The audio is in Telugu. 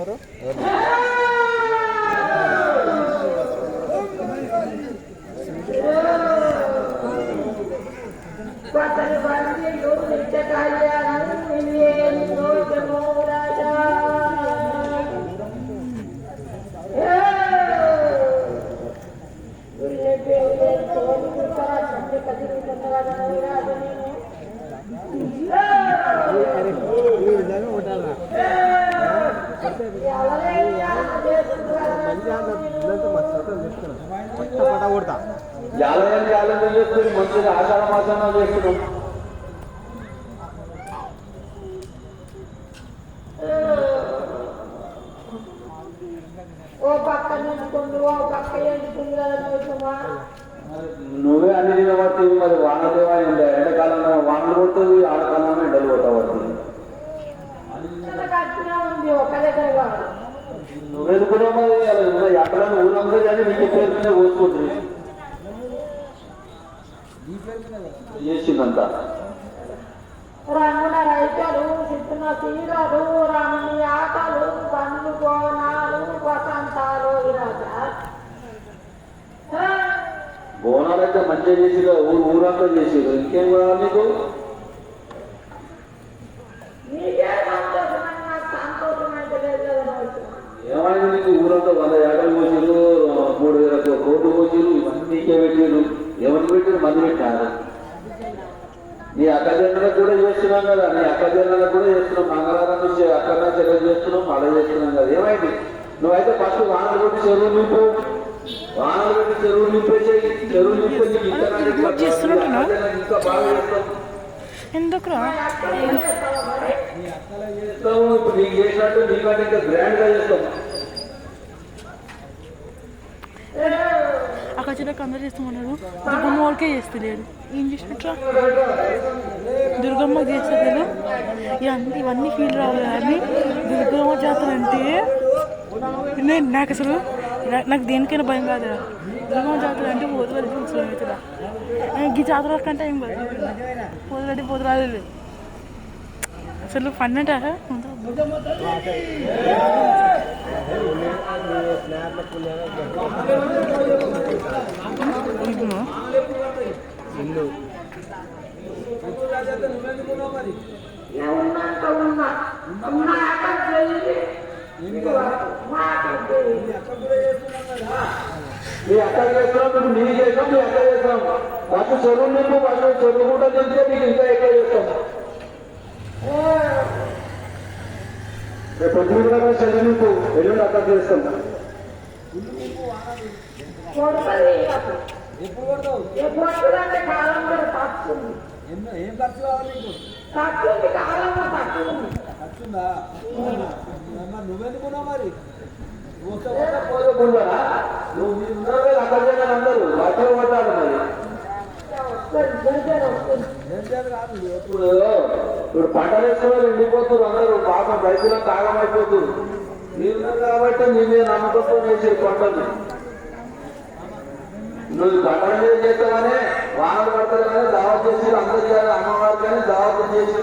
ধরো। చేసుకున్నాడు? జాలయం చేస్తుంది మంచిగా ఆషాఢ మాసంలో చేస్తున్నాం ఓ పక్క నిలుచుకుంటూ ఓ పక్క ఎంచుకుంది కదా నువ్వే అన్ని తినబట్టి మరి వానదేవా ఎండాకాలంలో వానలు కొడుతుంది ఆడకాలంలో ఎండలు కొట్టా పడుతుంది ఒక దగ్గర కాదు నువ్వెందుకున్నావు మరి అలా నువ్వు ఎక్కడైనా ఊరంతా కానీ నీకు పేరు మీద పోసుకుంటుంది చేసిందంతా. రంగుల రైతులు చిత్తున్న తీరలు రాముని ఆటలు పండ్లు కోణాలు వసంతాలు! బోనాలైతే మంచిగా చేసిరు ఊరు ఊరంతా చేసిరు ఇంకేం కావాలి నీకే? ఊరంతా వంద ఏటలు పోసిరు మూడు వేల కోట్లు పోసిరు ఇవన్నీ నీకే పెట్టిరు ఎవరికి పెట్టిరు మంది పెట్టారు నీ అక్కజనులకు కూడా చేస్తున్నాం కదా నీ అక్కజనులకు కూడా చేస్తున్నాం. మంగళవారం నుంచి అక్కడ చెరువు చేస్తున్నాం మళ్ళీ చేస్తున్నాం కదా. ఏమైంది? నువ్వైతే ఫస్ట్ వానలు కొట్టి చెరువు నింపు. వానలు కొట్టి చెరువు నింపేసేయి చెరువు నింపి నీకు ఇంకా బాగా చేస్తాం ఇప్పుడు నీకు చేసినట్టు నీకంటే ఇంకా గ్రాండ్గా చేస్తాం అక్కడ చిన్నకు అందరు చేస్తామన్నారు దుర్గమ్మ వాళ్ళకే చేస్తలేరు ఏం చేసినట్రా దుర్గమ్మ చేస్తలేదు ఇవన్నీ ఇవన్నీ ఫీల్ రావాలి కానీ దుర్గమ్మ జాతర అంటే నేను నాకు అసలు నాకు దేనికైనా భయం కాదురా దుర్గమ్మ జాతర అంటే పోతురాలి చూసాను ఈ జాతర కంటే ఏం కాదు పోతురాడి పోతురాలి అసలు పన్నెంట ఉన్నంత మీ అక్కడ చేస్తాం మేము చేస్తాం మీ అక్కడ చేస్తాం ఫస్ట్ చెరువు నింపు ఫస్ట్ చెరువు కూడా నింపితే మీకు ఇంకా ఎక్కువ చేస్తాం రేపు పొద్దున చెరువు నింపు ఎల్లుండి అక్కడ చేస్తాం ఎప్పుడు కాలం కూడా ఎన్నో ఏం ఖర్చు కావాలి నీకు తక్కువ కావాలన్నా తక్కువ ఖర్చుందా మరి నువ్వెందుకున్నావు మరి నువ్వు నువ్వు మీరు అక్కడ జనాలు అందరూ వాటిలో పడ్డాడు మరి ఇప్పుడు పంట వేసిన వాళ్ళు ఎండిపోతున్నారు అందరూ పాపం రైతులకు తాగమైపోతున్నారు నీవు కాబట్టి నీవే నమ్మకంతో వేసే పంటలు నువ్వు ఈ చేస్తావని మీద చేస్తామని వానలు పడతారు కానీ దావత్ చేసి అందరు చేయాలి అమ్మవారు కానీ దావత్ చేసి